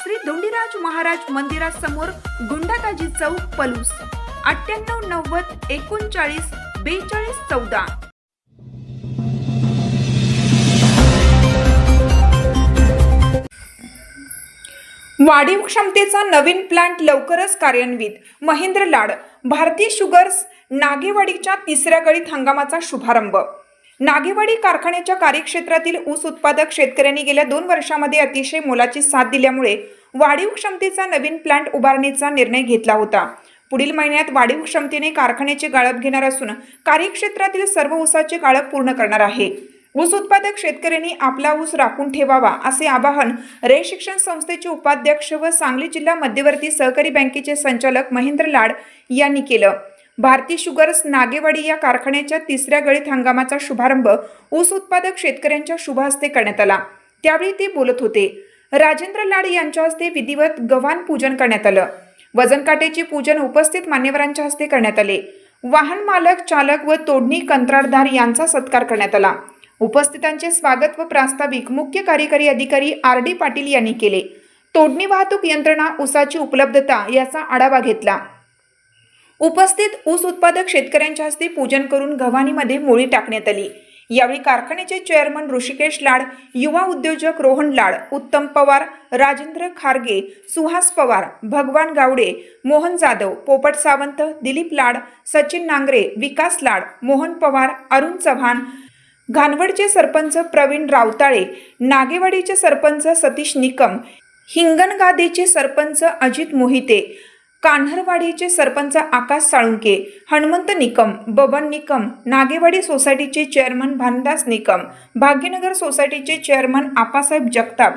Shri Dondiraj Maharaj मंदिरासमोर गुंडाताजी चौक पलूस. अठ्ठ्याण्णव नव्वद एकोणचाळीस बेचाळीस चौदा. वाढीव क्षमतेचा नवीन प्लांट लवकरच कार्यान्वित. महेंद्र लाड भारतीय शुगर्स नागेवाडीच्या तिसऱ्या गळीत हंगामाचा शुभारंभ. नागेवाडी कारखान्याच्या कार्यक्षेत्रातील ऊस उत्पादक शेतकऱ्यांनी गेल्या दोन वर्षामध्ये अतिशय मोलाची साथ दिल्यामुळे वाढीव क्षमतेचा नवीन प्लांट उभारणीचा निर्णय घेतला होता. पुढील महिन्यात वाढीव क्षमतेने कारखान्याचे गाळप घेणार असून कार्यक्षेत्रातील सर्व ऊसाचे गाळप पूर्ण करणार आहे. ऊस उत्पादक शेतकऱ्यांनी आपला ऊस राखून ठेवावा असे आवाहन रे शिक्षण संस्थेचे उपाध्यक्ष व सांगली जिल्हा मध्यवर्ती सहकारी बँकेचे संचालक महेंद्र लाड यांनी केलं. भारती शुगर्स नागेवाडी या कारखान्याच्या तिसऱ्या गळीत हंगामाचा शुभारंभ ऊस उत्पादक शेतकऱ्यांच्या शुभ हस्ते करण्यात आला. त्यावेळी ते बोलत होते राजेंद्र लाड यांच्या हस्ते विधिवत गव्हाण पूजन करण्यात आलं. वजन काटेचे पूजन उपस्थित मान्यवरांच्या हस्ते करण्यात आले. वाहन मालक चालक व तोडणी कंत्राटदार यांचा सत्कार करण्यात आला. उपस्थितांचे स्वागत व प्रास्ताविक मुख्य कार्यकारी अधिकारी आर डी पाटील यांनी केले. तोडणी वाहतूक यंत्रणा ऊसाची उपलब्धता याचा आढावा घेतला. उपस्थित ऊस उत्पादक शेतकऱ्यांच्या हस्ते पूजन करून गव्हाणीमध्ये मोळी टाकण्यात आली. यावेळी कारखान्याचे चेअरमन ऋषिकेश लाड युवा उद्योजक रोहन लाड उत्तम पवार राजेंद्र खारगे सुहास पवार भगवान गावडे मोहन जाधव पोपट सावंत दिलीप लाड सचिन नांगरे विकास लाड मोहन पवार अरुण चव्हाण घानवडचे सरपंच प्रवीण रावताळे नागेवाडीचे सरपंच सतीश निकम हिंगणगादेचे सरपंच अजित मोहिते कान्हरवाडीचे सरपंच आकाश साळुंके हनुमंत निकम बबन निकम नागेवाडी सोसायटीचे चेअरमन भानदास निकम भाग्यनगर सोसायटीचे चेअरमन आपासाहेब जगताप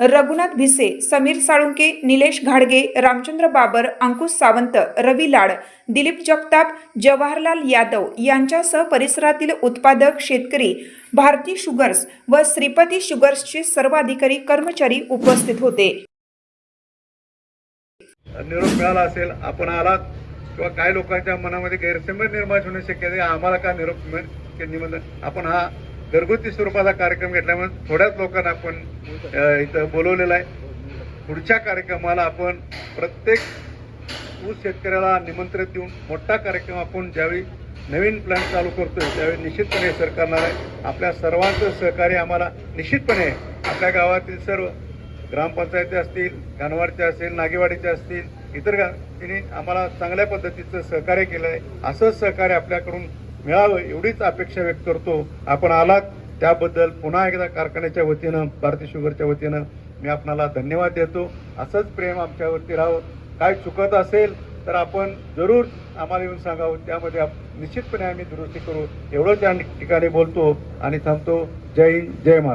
रघुनाथ भिसे समीर साळुंके निलेश घाडगे रामचंद्र बाबर अंकुश सावंत रवी लाड दिलीप जगताप जवाहरलाल यादव यांच्यासह परिसरातील उत्पादक शेतकरी भारती शुगर्स व श्रीपती शुगर्सचे सर्व अधिकारी कर्मचारी उपस्थित होते. निरोप मिळाला असेल आपण आलात किंवा काही लोकांच्या मनामध्ये गैरसमज निर्माण होण्याची शक्यते आहे आम्हाला का निरोप मिळेल की निबंधन? आपण हा घरगुती स्वरूपाचा कार्यक्रम घेतल्यामुळे थोड्याच लोकांना आपण इथं बोलवलेला आहे. पुढच्या कार्यक्रमाला आपण प्रत्येक ऊस शेतकऱ्याला निमंत्रित देऊन मोठा कार्यक्रम आपण ज्यावेळी नवीन प्लॅन चालू करतोय त्यावेळी निश्चितपणे सर आहे. आपल्या सर्वांचं सहकार्य आम्हाला निश्चितपणे आपल्या गावातील सर्व ग्रामपंचायती असतील गानवाडच्या असतील नागेवाडीच्या असतील इतर तिने आम्हाला चांगल्या पद्धतीचं सहकार्य केलं आहे असंच सहकार्य आपल्याकडून मिळावं एवढीच अपेक्षा व्यक्त करतो. आपण आलात त्याबद्दल पुन्हा एकदा कारखान्याच्या वतीनं भारती शुगरच्या वतीनं मी आपणाला धन्यवाद देतो. असंच प्रेम आमच्यावरती राहावं. काय चुकत असेल तर आपण जरूर आम्हाला येऊन सांगावं. त्यामध्ये आप- निश्चितपणे आम्ही दुरुस्ती करू. एवढंच या ठिकाणी बोलतो आणि थांबतो. जय हिंद जय महाराज